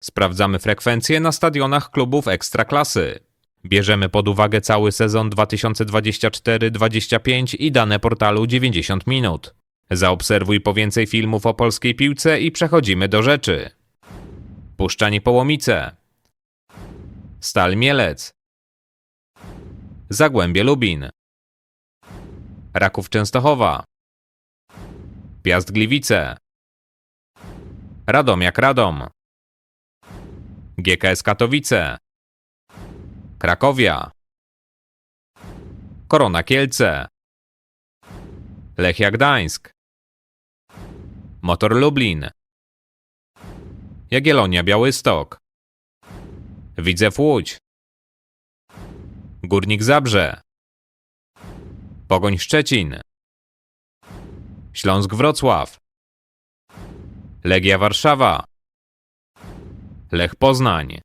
Sprawdzamy frekwencje na stadionach klubów ekstraklasy. Bierzemy pod uwagę cały sezon 2024-25 i dane portalu 90 minut. Zaobserwuj po więcej filmów o polskiej piłce i przechodzimy do rzeczy. Puszczanie Połomice. Stal Mielec. Zagłębie Lubin. Raków Częstochowa. Piast Gliwice. Radomiak Radom. GKS Katowice. Krakowia. Korona Kielce. Lechia Gdańsk. Motor Lublin. Jagiellonia Białystok. Widzew Łódź. Górnik Zabrze. Pogoń Szczecin. Śląsk Wrocław. Legia Warszawa. Lech Poznań.